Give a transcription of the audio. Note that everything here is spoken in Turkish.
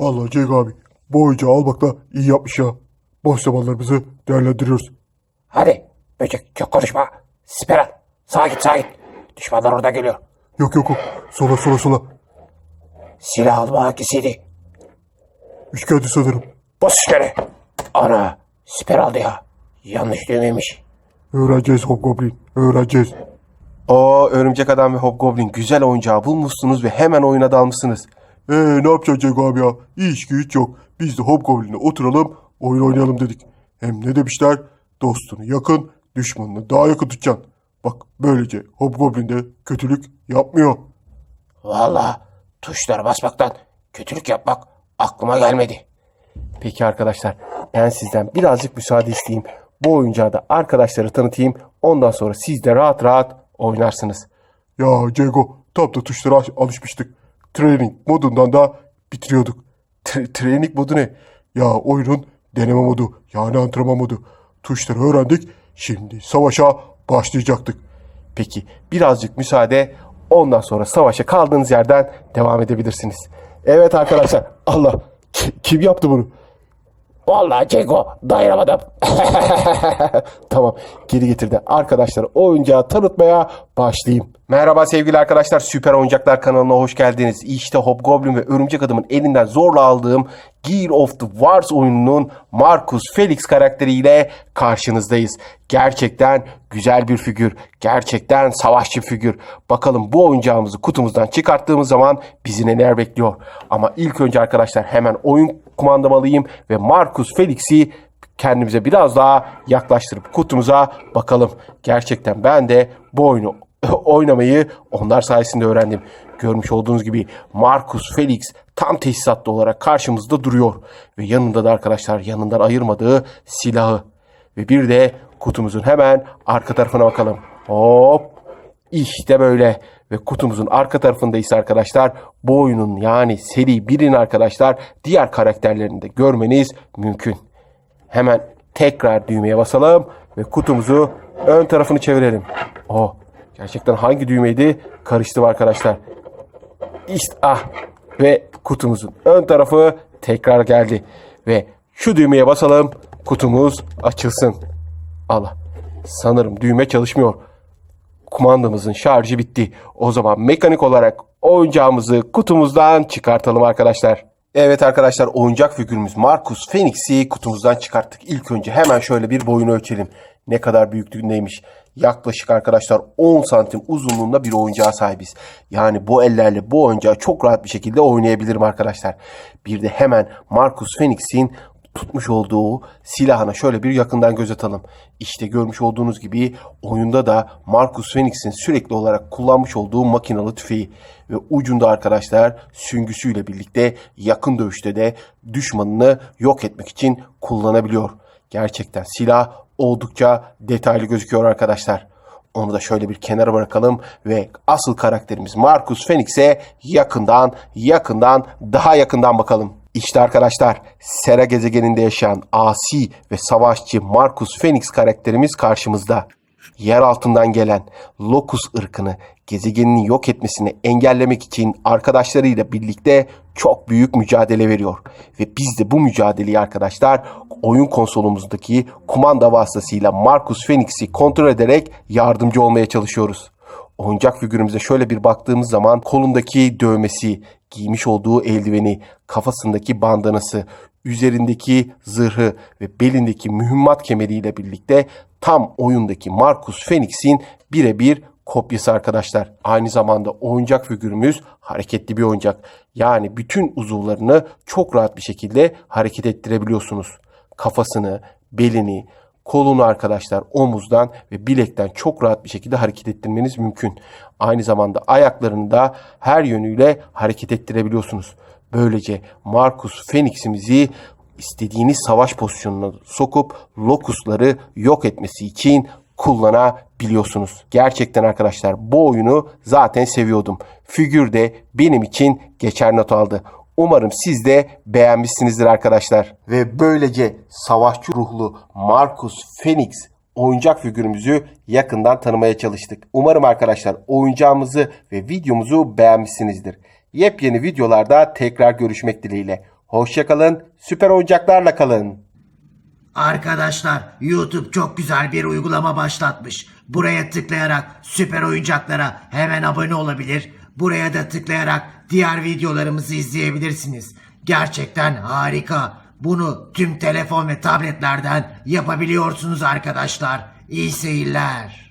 Vallahi Cenk abi bu oyuncağı almakla iyi yapmış ya. Boş zamanlarımızı değerlendiriyoruz. Hadi böcek çok konuşma. Siper al. Sağa git sağa git. Düşmanlar orada geliyor. Yok yok yok. Sola sola sola. Silah alma hangisiydi? Üçkağıtı sanırım. Bas işleri. Ana siper aldı ya. Yanlış düğmeymiş. Öğreneceğiz Hobgoblin. Öğreneceğiz. O örümcek adam ve hobgoblin güzel oyuncağı bulmuşsunuz ve hemen oyuna dalmışsınız. Ee ne yapacaksın Cenk abi ya? İş güç yok. Biz de Hobgoblin'e oturalım oyun oynayalım dedik. Hem ne demişler? Dostunu yakın, düşmanını daha yakın tutacaksın. Bak böylece Hobgoblin de kötülük yapmıyor. Vallahi tuşlara basmaktan kötülük yapmak aklıma gelmedi. Peki arkadaşlar ben sizden birazcık müsaade isteyeyim. Bu oyuncağı da arkadaşları tanıtayım. Ondan sonra siz de rahat rahat oynarsınız. Ya Cengo tam da tuşlara al- alışmıştık. Training modundan da bitiriyorduk. T- training modu ne? Ya oyunun deneme modu yani antrenman modu. Tuşları öğrendik. Şimdi savaşa başlayacaktık. Peki birazcık müsaade. Ondan sonra savaşa kaldığınız yerden devam edebilirsiniz. Evet arkadaşlar. Allah. Ki- Kim yaptı bunu? Vallahi Ceko dayanamadım. tamam geri getirdi. Arkadaşlar oyuncağı tanıtmaya başlayayım. Merhaba sevgili arkadaşlar Süper Oyuncaklar kanalına hoş geldiniz. İşte Hobgoblin ve Örümcek Adam'ın elinden zorla aldığım Gear of the Wars oyununun Marcus Felix karakteriyle karşınızdayız. Gerçekten güzel bir figür. Gerçekten savaşçı figür. Bakalım bu oyuncağımızı kutumuzdan çıkarttığımız zaman bizi neler bekliyor. Ama ilk önce arkadaşlar hemen oyun kumandamı alayım ve Marcus Felix'i kendimize biraz daha yaklaştırıp kutumuza bakalım. Gerçekten ben de bu oyunu oynamayı onlar sayesinde öğrendim. Görmüş olduğunuz gibi Marcus Felix tam tesisatlı olarak karşımızda duruyor. Ve yanında da arkadaşlar yanından ayırmadığı silahı. Ve bir de kutumuzun hemen arka tarafına bakalım. Hop işte böyle ve kutumuzun arka tarafında ise arkadaşlar bu oyunun yani seri 1'in arkadaşlar diğer karakterlerini de görmeniz mümkün. Hemen tekrar düğmeye basalım ve kutumuzu ön tarafını çevirelim. Oh gerçekten hangi düğmeydi karıştı arkadaşlar. İşte ah ve kutumuzun ön tarafı tekrar geldi. Ve şu düğmeye basalım kutumuz açılsın. Allah sanırım düğme çalışmıyor kumandamızın şarjı bitti. O zaman mekanik olarak oyuncağımızı kutumuzdan çıkartalım arkadaşlar. Evet arkadaşlar oyuncak figürümüz Marcus Phoenix'i kutumuzdan çıkarttık. İlk önce hemen şöyle bir boyunu ölçelim. Ne kadar büyüklüğündeymiş. Yaklaşık arkadaşlar 10 santim uzunluğunda bir oyuncağa sahibiz. Yani bu ellerle bu oyuncağı çok rahat bir şekilde oynayabilirim arkadaşlar. Bir de hemen Marcus Phoenix'in tutmuş olduğu silahına şöyle bir yakından göz atalım. İşte görmüş olduğunuz gibi oyunda da Marcus Phoenix'in sürekli olarak kullanmış olduğu makinalı tüfeği ve ucunda arkadaşlar süngüsüyle birlikte yakın dövüşte de düşmanını yok etmek için kullanabiliyor. Gerçekten silah oldukça detaylı gözüküyor arkadaşlar. Onu da şöyle bir kenara bırakalım ve asıl karakterimiz Marcus Phoenix'e yakından, yakından, daha yakından bakalım. İşte arkadaşlar Sera gezegeninde yaşayan asi ve savaşçı Marcus Phoenix karakterimiz karşımızda. Yer altından gelen Locus ırkını gezegenini yok etmesini engellemek için arkadaşlarıyla birlikte çok büyük mücadele veriyor. Ve biz de bu mücadeleyi arkadaşlar oyun konsolumuzdaki kumanda vasıtasıyla Marcus Phoenix'i kontrol ederek yardımcı olmaya çalışıyoruz. Oyuncak figürümüze şöyle bir baktığımız zaman kolundaki dövmesi, giymiş olduğu eldiveni, kafasındaki bandanası, üzerindeki zırhı ve belindeki mühimmat kemeriyle birlikte tam oyundaki Marcus Phoenix'in birebir kopyası arkadaşlar. Aynı zamanda oyuncak figürümüz hareketli bir oyuncak. Yani bütün uzuvlarını çok rahat bir şekilde hareket ettirebiliyorsunuz. Kafasını, belini, kolunu arkadaşlar omuzdan ve bilekten çok rahat bir şekilde hareket ettirmeniz mümkün. Aynı zamanda ayaklarını da her yönüyle hareket ettirebiliyorsunuz. Böylece Marcus Phoenix'imizi istediğiniz savaş pozisyonuna sokup lokusları yok etmesi için kullanabiliyorsunuz. Gerçekten arkadaşlar bu oyunu zaten seviyordum. Figür de benim için geçer not aldı. Umarım siz de beğenmişsinizdir arkadaşlar. Ve böylece savaşçı ruhlu Marcus Phoenix oyuncak figürümüzü yakından tanımaya çalıştık. Umarım arkadaşlar oyuncağımızı ve videomuzu beğenmişsinizdir. Yepyeni videolarda tekrar görüşmek dileğiyle. Hoşçakalın. Süper oyuncaklarla kalın. Arkadaşlar YouTube çok güzel bir uygulama başlatmış. Buraya tıklayarak süper oyuncaklara hemen abone olabilir. Buraya da tıklayarak diğer videolarımızı izleyebilirsiniz. Gerçekten harika. Bunu tüm telefon ve tabletlerden yapabiliyorsunuz arkadaşlar. İyi seyirler.